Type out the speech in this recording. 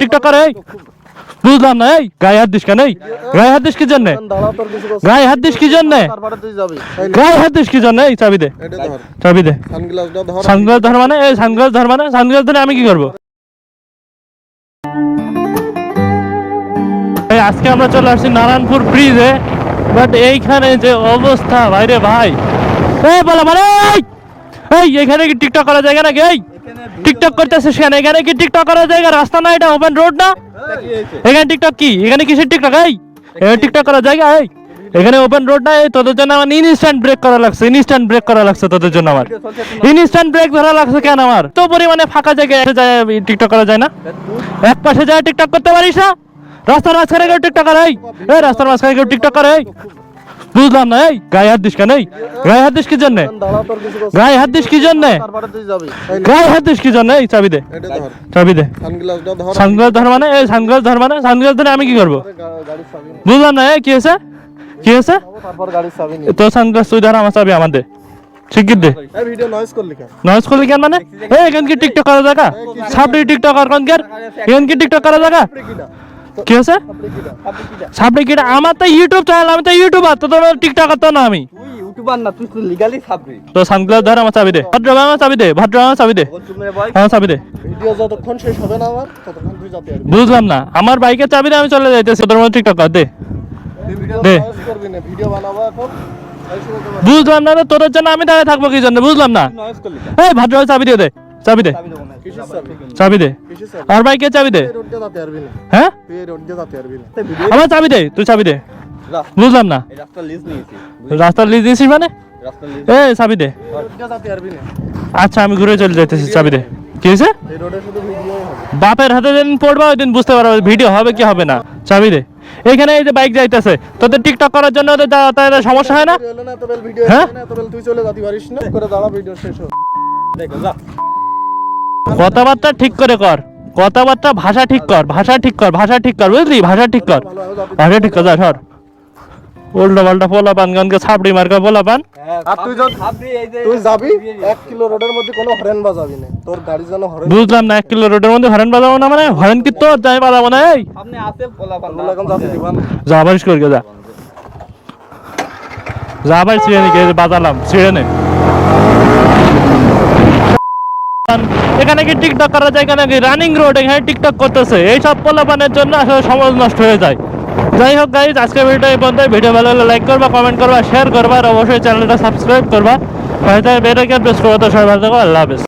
TikTok করে এই। বুঝলাম না, এই। গায়ে হাত দিস কেন গায়ে হাত দিস কি জন্য? গায়ে হাত দিস কি জন্য? গায়ে হাত দিস কি জন্য, এই চাবি দে। চাবি দে। সানগ্লাস ধর মানে এই সানগ্লাস ধর মানে সানগ্লাস ধরে আমি কি করব? আজকে আমরা চলে আসছি নারায়ণপুর ব্রিজে বাট এইখানে যে অবস্থা বাইরে ভাই। এই বলা মানে এই! এখানে কি টিকটক করা জায়গা নাকি, এই? টিকটক করতেছে সেখানে। এখানে কি টিকটক করার জায়গা রাস্তা না এটা ওপেন রোড না? এখানে টিকটক কি? এখানে কিসের টিকটক? এই, এখানে টিকটক করার জায়গা এই, এখানে ওপেন রোড না তোদের জন্য আমার ইনস্ট্যান্ট ব্রেক করা লাগছে ইনস্ট্যান্ট ব্রেক করা লাগছে তোদের জন্য আমার। ইনস্ট্যান্ট ব্রেক ধরা লাগছে কেন আমার? তো পরিমাণে ফাঁকা জায়গায় যায় টিকটক করা যায় না? এক পাশে যায় টিকটক করতে পারিস না? রাস্তার মাঝখানে কেউ টিকটক করে এই রাস্তার মাঝখানে কেউ টিকটক করে, এই। বুঝলাম না এই গায়ে হাত দিস কেন এই গায়ে হাত দিস কি জন্য? গায়ে হাত দিস কি জন্য? গায়ে হাত দিস কি জন্য এই চাবি দে। চাবি দে। সানগ্লাস ধর। মানে এই সানগ্লাস ধর মানে সানগ্লাস ধরে আমি কি করব? বুঝলাম না এই কি হয়েছে? কি হয়েছে? নে। সানগ্লাস তুই ধর আমার চাবি শিগগির দে। এই ভিডিও নয়েজ করলি কেন? মানে? এই এখান কি টিকটক করা জায়গা? সাপড়ি টিকটক আর কোন কেন এখান কি টিকটক করা জায়গা? কি হয়েছে? আপনি কিটা আমার তো ইউটিউব চ্যানেল আমি তো ইউটিউবার তো তোর টিকটক তো না আমি। তো সানগ্লাস ধর আমার চাবি দে। ভদ্র আমার চাবি দে ভদ্র আমার চাবি দে। আমার চাবি দে। বুঝলাম না। আমার বাইকের চাবি আমি চলে যাইতেছি। তোর মধ্যে টিকটক দে। দে। বুঝলাম না তোর জন্য আমি দাঁড়িয়ে থাকব কি জন্য? বুঝলাম না। এই ভদ্র চাবি দিয়ে দে। চাবি দে। চাবি দে। আর বাইকের চাবি দে? হ্যাঁ? আমার চাবি দে তুই চাবি দে। বুঝলাম না। রাস্তার লিজ দিয়েছিস মানে? এ চাবি দে। আচ্ছা আমি ঘুরে চলে যাইতেছি চাবি দে। কি হয়েছে? বাপের হাতে যেদিন পড়বা ওই দিন বুঝতে পারবে ভিডিও হবে কি হবে না। চাবি দে। এখানে এই যে বাইক যাইতেছে তোদের টিকটক করার জন্য ওদের যাতায়াতের সমস্যা হয় না? হ্যাঁ? তুই চলে যেতে পারিস না। করে দাঁড়া ভিডিও শেষ হবে দেখো যা। কথাবার্তা ঠিক করে কর। কথাবার্তা ভাষা ঠিক কর ভাষা ঠিক কর ভাষা ঠিক কর বুঝলি? ভাষা ঠিক কর। ভাষা ঠিক কর যা সর। উল্টো পাল্টা পোলা পান গানকে ছাপড়ি মার্কা পোলা পান আর তুই যখন- ছাপবি এই যে তুই যাবি? এক কিলো রোডের মধ্যে কোনো হরেন বাজাবি না। তোর গাড়ি যেন হরেন বুঝলাম না এক কিলো রোডের মধ্যে হরেন বাজাবো না মানে? হরেন কি তোর? যাই বাজাবো না এই। সামনে আছে পোলা যা বারিশ করে যা যা বাড়ি ছিঁড়ে নি বাজালাম ছিঁড়ে নে। এখানে কি টিকটক করা যায়? এখানে রানিং রোড এখানে টিকটক করতেছে। এইসব পোলাপানের জন্য আসলে সমাজ নষ্ট হয়ে যায়। যাই হোক গাইজ আজকে ভিডিওটা এই পর্যন্ত ভিডিও ভালো হলে লাইক করবা কমেন্ট করবা শেয়ার করবা, আর অবশ্যই চ্যানেলটা সাবস্ক্রাইব করবা। হয়তো বেরোকে প্রেস করব তো সবাই ভালো থাকো, আল্লাহ হাফেজ।